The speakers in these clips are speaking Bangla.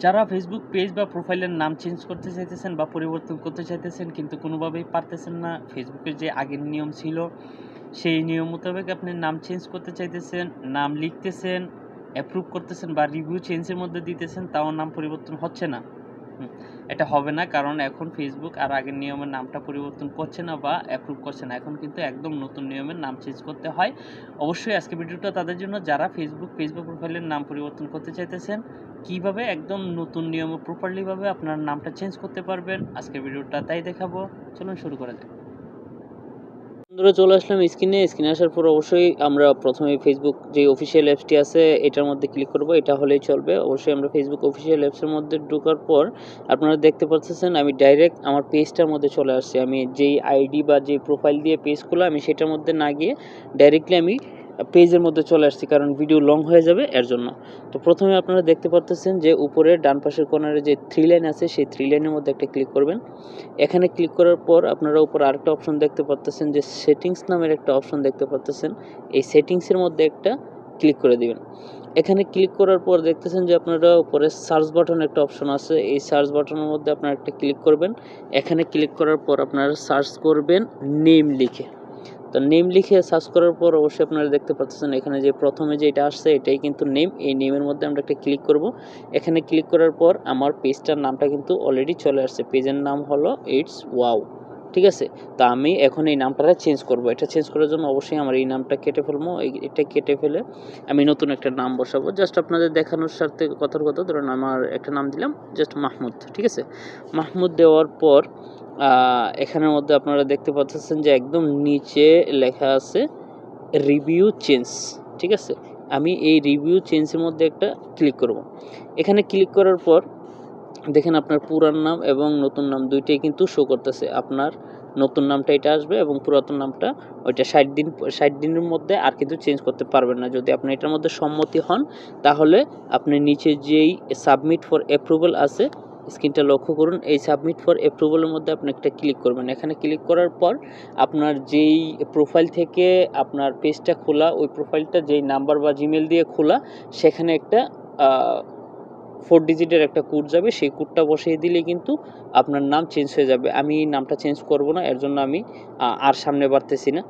যারা ফেসবুক পেজ বা প্রোফাইলের নাম চেঞ্জ করতে চাইতেছেন বা পরিবর্তন করতে চাইতেছেন কিন্তু কোনোভাবেই পারতেছেন না ফেসবুকের যে আগের নিয়ম ছিল, সেই নিয়ম মোতাবেক আপনি নাম চেঞ্জ করতে চাইতেছেন, নাম লিখতেছেন অ্যাপ্রুভ করতেছেন বা রিভিউ চেঞ্জের মধ্যে দিতেছেন, তাও নাম পরিবর্তন হচ্ছে না। এটা হবে না। কারণ এখন ফেসবুক আর আগের নিয়মের নামটা পরিবর্তন করছে না বা অ্যাপ্রুভ করছে না। এখন কিন্তু একদম নতুন নিয়মের নাম চেঞ্জ করতে হয়। অবশ্যই আজকে ভিডিওটা তাদের জন্য, যারা ফেসবুক ফেসবুক প্রোফাইলের নাম পরিবর্তন করতে চাইতেছেন, কীভাবে একদম নতুন নিয়মে প্রপারলিভাবে আপনার নামটা চেঞ্জ করতে পারবেন, আজকের ভিডিওটা তাই দেখাবো। চলুন শুরু করা যাক। বন্ধুরা চলে আসলাম স্ক্রিনে। স্ক্রিনে আসার পর অবশ্যই আমরা প্রথমে ফেসবুক যে অফিসিয়াল অ্যাপসটি আছে, এটার মধ্যে ক্লিক করব। এটা হলেই চলবে। অবশ্যই আমরা ফেসবুক অফিসিয়াল অ্যাপসের মধ্যে ঢোকার পর আপনারা দেখতে পাচ্ছেন, আমি ডাইরেক্ট আমার পেজটার মধ্যে চলে আসছি। আমি যেই আইডি বা যে প্রোফাইল দিয়ে পেজ খুলো আমি সেটার মধ্যে না গিয়ে ডাইরেক্টলি আমি পেজের মধ্যে চলে আসছি, কারণ ভিডিও লং হয়ে যাবে এর জন্য। তো প্রথমে আপনারা দেখতে পাচ্ছেন যে উপরে ডান পাশের কর্নারে যে থ্রি লাইন আছে, সেই থ্রি লাইনের মধ্যে একটা ক্লিক করবেন। এখানে ক্লিক করার পর আপনারা উপর আরেকটা অপশন দেখতে পাচ্ছেন যে সেটিংস নামের একটা অপশন দেখতে পাচ্ছেন এই সেটিংসের মধ্যে একটা ক্লিক করে দিবেন। এখানে ক্লিক করার পর দেখতেছেন যে আপনারা উপরে সার্চ বাটন একটা অপশন আছে। এই সার্চ বাটনের মধ্যে আপনারা একটা ক্লিক করবেন। এখানে ক্লিক করার পর আপনারা সার্চ করবেন নেম লিখে। তো নেম লিখে সার্চ করার পর অবশ্যই আপনারা দেখতে পাচ্ছেন এখানে যে প্রথমে যে এটা আসছে, এটাই কিন্তু নেম। এই নেমের মধ্যে আমরা একটা ক্লিক করব। এখানে ক্লিক করার পর আমার পেজটার নামটা কিন্তু অলরেডি চলে আসছে। পেজের নাম হলো ইটস ওয়াও ঠিক আছে? তো আমি এখন এই নামটা চেঞ্জ করব। এটা চেঞ্জ করার জন্য অবশ্যই আমার এই নামটা কেটে ফেলব। এটা কেটে ফেলে আমি নতুন একটা নাম বসাবো। জাস্ট আপনাদের দেখানোর স্বার্থে কথার কথা ধরুন আমার একটা নাম দিলাম জাস্ট মাহমুদ, ঠিক আছে? মাহমুদ দেওয়ার পর এখানের মধ্যে আপনারা দেখতে পাচ্ছেন যে একদম নিচে লেখা আছে রিভিউ চেঞ্জ ঠিক আছে? আমি এই রিভিউ চেঞ্জের মধ্যে একটা ক্লিক করব। এখানে ক্লিক করার পর দেখেন আপনার পুরান নাম এবং নতুন নাম দুইটাই কিন্তু শো করতেছে। আপনার নতুন নামটা এটা আসবে এবং পুরাতন নামটা ওইটা ষাট দিন, ষাট দিনের মধ্যে আর কিন্তু চেঞ্জ করতে পারবেন না। যদি আপনি এটার মধ্যে সম্মতি হন, তাহলে আপনি নিচে যেই সাবমিট ফর অ্যাপ্রুভাল আছে স্ক্রিনটা লক্ষ্য করুন। এই সাবমিট ফর অ্যাপ্রুভালের মধ্যে আপনি একটা ক্লিক করবেন। এখানে ক্লিক করার পর আপনার যেই প্রোফাইল থেকে আপনার পেজটা খোলা, ওই প্রোফাইলটা যেই নাম্বার বা জিমেল দিয়ে খোলা, সেখানে একটা ফোর ডিজিটের একটা কোড যাবে, সেই কোডটা বসিয়ে দিলে কিন্তু আপনার নাম চেঞ্জ হয়ে যাবে। আমি নামটা চেঞ্জ করব না, এর জন্য আমি আর সামনে বাড়তেছি না।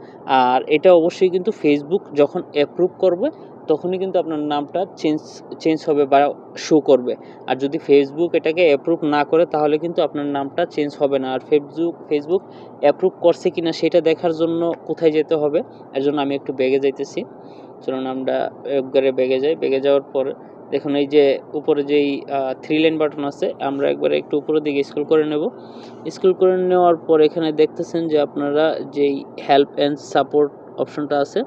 আর এটা অবশ্যই কিন্তু ফেসবুক যখন অ্যাপ্রুভ করবে, তখনই কিন্তু আপনার নামটা চেঞ্জ চেঞ্জ হবে বা শো করবে। আর যদি ফেসবুক এটাকে অ্যাপ্রুভ না করে, তাহলে কিন্তু আপনার নামটা চেঞ্জ হবে না। আর ফেসবুক ফেসবুক অ্যাপ্রুভ করছে কিনা, সেটা দেখার জন্য কোথায় যেতে হবে, এর জন্য আমি একটু বেগে যাইতেছি। চলুন আমরা একবারে বেগে যাই। বেগে যাওয়ার পর দেখুন এই যে উপরে যেই থ্রি লাইন বাটন আছে, আমরা একবারে একটু উপরের দিকে স্ক্রল করে নেব। স্ক্রল করে নেওয়ার পর এখানে দেখতেছেন যে আপনারা যেই হেল্প অ্যান্ড সাপোর্ট অপশনটা আছে,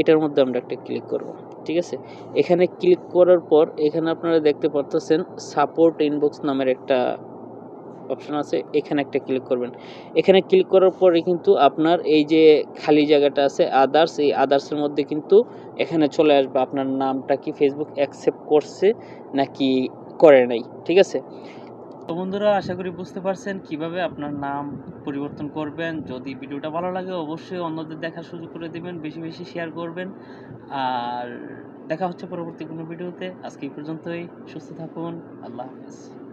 এটার মধ্যে আমরা একটা ক্লিক করব, ঠিক আছে? এখানে ক্লিক করার পর এখানে আপনারা দেখতে পারতেছেন সাপোর্ট ইনবক্স নামের একটা অপশন আছে, এখানে একটা ক্লিক করবেন। এখানে ক্লিক করার পরে কিন্তু আপনার এই যে খালি জায়গাটা আছে আদার্স এই আদার্সের মধ্যে কিন্তু এখানে চলে আসবে। আপনার নামটা কি ফেসবুক অ্যাকসেপ্ট করছে নাকি করে নাই, ঠিক আছে? তো বন্ধুরা, আশা করি বুঝতে পারছেন কীভাবে আপনার নাম পরিবর্তন করবেন। যদি ভিডিওটা ভালো লাগে, অবশ্যই অন্যদের দেখার সুযোগ করে দেবেন, বেশি বেশি শেয়ার করবেন। আর দেখা হচ্ছে পরবর্তী কোনো ভিডিওতে। আজকে এই পর্যন্তই, সুস্থ থাকুন, আল্লাহ হাফেজ।